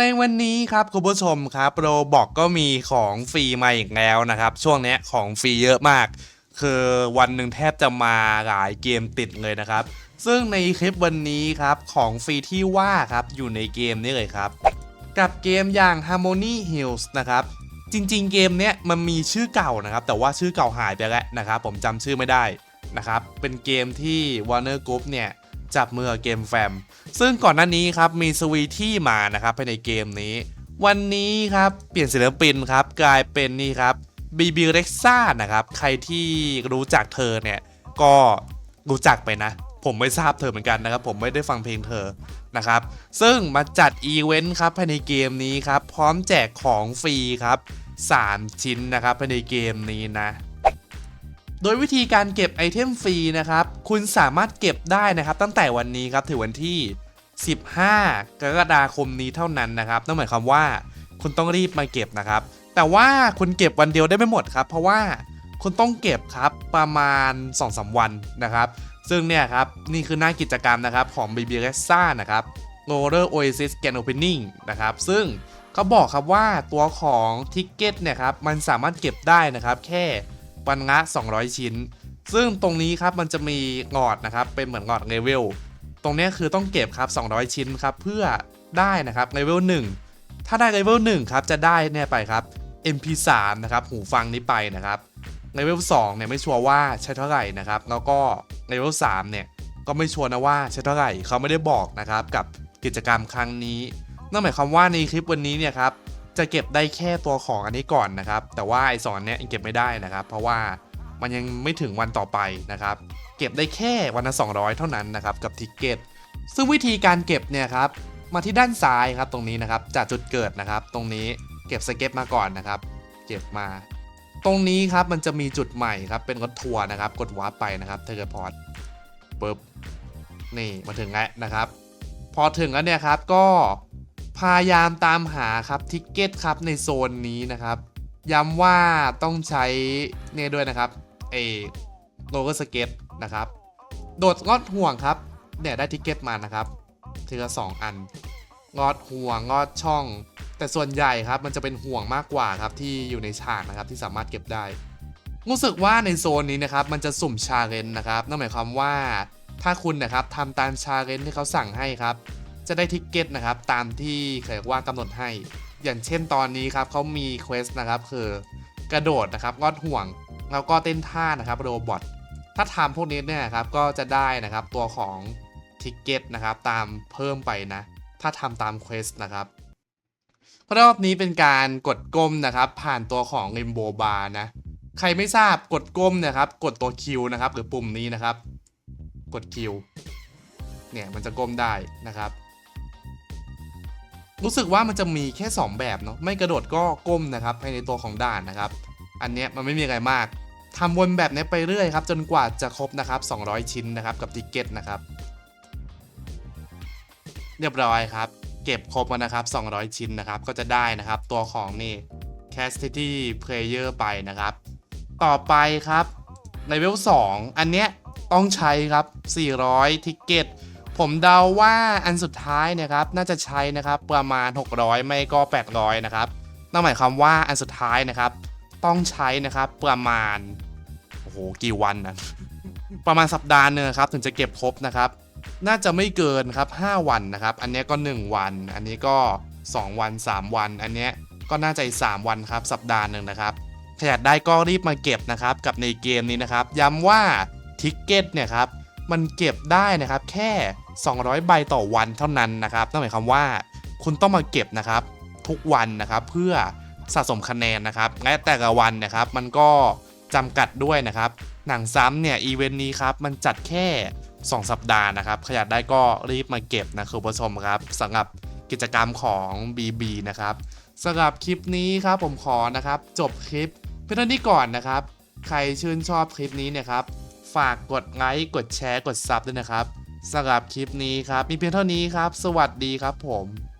ในวันนี้ครับคุณผู้ชมครับโรบอกก็มีของฟรีมาอีกแล้วนะครับ ช่วงนี้ของฟรีเยอะมาก คือวันหนึ่งแทบจะมาหลายเกมติดเลยนะครับ ซึ่งในคลิปวันนี้ครับของฟรีที่ว่าครับอยู่ในเกมนี้เลยครับ กับเกมอย่าง Harmony Hills นะครับ จริงๆ เกมเนี้ยมันมีชื่อเก่านะครับ แต่ว่าชื่อเก่าหายไปแล้วนะครับ ผมจำชื่อไม่ได้นะครับ เป็นเกมที่ Warner Group เนี่ย จับมือกับเกมแฟม ซึ่งก่อนหน้านี้ครับมีสวีที่มานะครับภายในเกมนี้ วันนี้ครับเปลี่ยนศิลปินครับกลายเป็นนี่ครับบีบีเร็กซ่านะครับใครที่รู้จักเธอเนี่ยก็รู้จักไปนะ ผมไม่ทราบเธอเหมือนกันนะครับ ผมไม่ได้ฟังเพลงเธอนะครับ ซึ่งมาจัดอีเวนต์ครับภายในเกมนี้ครับ พร้อมแจกของฟรีครับ 3 ชิ้นนะครับภายในเกมนี้นะ โดยวิธีการเก็บไอเทมฟรีนะครับคุณสามารถเก็บได้นะครับ ตั้งแต่วันนี้ครับถึงวันที่ 15 กรกฎาคมนี้เท่านั้นนะครับนั่นหมายความว่าคุณต้องรีบมาเก็บนะครับ แต่ว่าคุณเก็บวันเดียวได้ไม่หมดครับ เพราะว่าคุณต้องเก็บครับประมาณ 2-3 วันนะครับ ซึ่งเนี่ยครับนี่คือหน้ากิจกรรมนะครับของ b b r e x a นะครับ r o l l e r Oasis Grand Opening นะครับ ซึ่งเขาบอกครับว่าตัวของทิกเก็ตเนี่ยครับมันสามารถเก็บได้นะครับแค่ วันละ200 ชิ้น ซึ่งตรงนี้ครับมันจะมีงอดนะครับเป็นเหมือนงอดเลเวลตรงนี้คือต้องเก็บครับ 200 ชิ้นครับเพื่อได้นะครับเลเวล1ถ้าได้เลเวล1ครับจะได้เนี่ยไปครับ MP3 นะครับหูฟังนี้ไปนะครับเลเวล2เนี่ยไม่ชัวร์ว่าใช้เท่าไหร่นะครับแล้วก็เลเวล3เนี่ยก็ไม่ชัวร์นะว่าใช้เท่าไหร่เขาไม่ได้บอกนะครับกับกิจกรรมครั้งนี้นั่นหมายความว่าในคลิปวันนี้เนี่ยครับ จะเก็บได้แค่ตัวของอันนี้ก่อนนะครับ แต่ว่าไอสอนเนี้ยยังเก็บไม่ได้นะครับ เพราะว่ามันยังไม่ถึงวันต่อไปนะครับ เก็บได้แค่วันละ200 เท่านั้นนะครับกับทิกเก็ต ซึ่งวิธีการเก็บเนี่ยครับมาที่ด้านซ้ายครับตรงนี้นะครับจากจุดเกิดนะครับ ตรงนี้เก็บสเก็ตมาก่อนนะครับ เก็บมา ตรงนี้ครับมันจะมีจุดใหม่ครับเป็นรถทัวร์นะครับ กดวาร์ปไปนะครับเทเลพอร์ตปึ๊บนี่มาถึงแล้วนะครับ พอถึงแล้วเนี่ยครับก็ พยายามตามหาครับทิกเก็ตครับในโซนนี้นะครับ ย้ำว่าต้องใช้เนี่ยด้วยนะครับเอโลโก้สเก็ตนะครับ โดดงอดห่วงครับ เนี่ยได้ทิกเก็ตมานะครับทีละสองอันงอดห่วงงอดช่อง แต่ส่วนใหญ่ครับมันจะเป็นห่วงมากกว่าครับที่อยู่ในฉากนะครับที่สามารถเก็บได้ รู้สึกว่าในโซนนี้นะครับมันจะสุ่มชาเลนจ์นะครับนั่นหมายความว่าถ้าคุณนะครับทำตามชาเลนจ์ที่เขาสั่งให้ครับ จะได้ทิกเก็ตนะครับตามที่เคยว่ากำหนดให้ อย่างเช่นตอนนี้ครับเขามีเควสนะครับคือกระโดดนะครับงอดห่วง แล้วก็เต้นท่านะครับโรบอทถ้าทำพวกนี้เนี่ยครับก็จะได้นะครับตัวของทิกเก็ตนะครับตามเพิ่มไปนะ ถ้าทำตามเควสนะครับรอบนี้เป็นการกดก้มนะครับ ผ่านตัวของ r ิมโบบาร์นะ ใครไม่ทราบกดก้มนะครับ กดตัวคิวนะครับ หรือปุ่มนี้นะครับ กดคิวเนี่ยมันจะก้มได้นะครับ รู้สึกว่ามันจะมีแค่ 2 แบบเนาะไม่กระโดดก็ก้มนะครับภายในตัวของด่านนะครับ อันเนี้ยมันไม่มีอะไรมากทำวนแบบนี้ไปเรื่อยครับ จนกว่าจะครบนะครับ 200 ชิ้นนะครับกับติกเก็ตนะครับ เรียบร้อยครับ เก็บครบแล้วนะครับ 200 ชิ้นนะครับ ก็จะได้นะครับ ตัวของนี่ Castity Player ไปนะครับ ต่อไปครับเลเวล2อันเนี้ยต้องใช้ครับ 400 ทิกเก็ต ผมเดาว่าอันสุดท้ายเนะครับน่าจะใช้นะครับประมาณ 600 ไม่ก็ 800 นะครับนั่นหมายความว่าอันสุดท้ายนะครับ ต้องใช้นะครับประมาณโอ้โหกี่วันนะประมาณสัปดาห์หนึงครับถึงจะเก็บครบนะครับ น่าจะไม่เกินครับ 5 วันนะครับ อันนี้ก็ 1 วัน อันนี้ก็ 2 วัน 3 วัน อันนี้ก็น่าจะอีก3วันครับสัปดาห์หนึ่งนะครับถ้ายากได้ก็รีบมาเก็บนะครับกับในเกมนี้นะครับ ย้ำว่าทิกเก็ตเนี่ยครับ มันเก็บได้นะครับแค่ 200 ใบต่อวันเท่านั้นนะครับนั่นหมายความว่าคุณต้องมาเก็บนะครับทุกวันนะครับเพื่อสะสมคะแนนนะครับและแต่ละวันนะครับมันก็จำกัดด้วยนะครับ หนังซ้ำเนี่ยอีเวนต์นี้ครับมันจัดแค่ 2 สัปดาห์นะครับใครอยากได้ก็รีบมาเก็บนะคุณผู้ชมครับสำหรับกิจกรรมของ BB นะครับสำหรับคลิปนี้ครับผมขอนะครับ จบคลิปเพื่อเท่านี้ก่อนนะครับ ใครชื่นชอบคลิปนี้เนี่ยครับ ฝากกดไลค์กดแชร์กดซับด้วยนะครับสำหรับคลิปนี้ครับ มีเพียงเท่านี้ครับ สวัสดีครับผม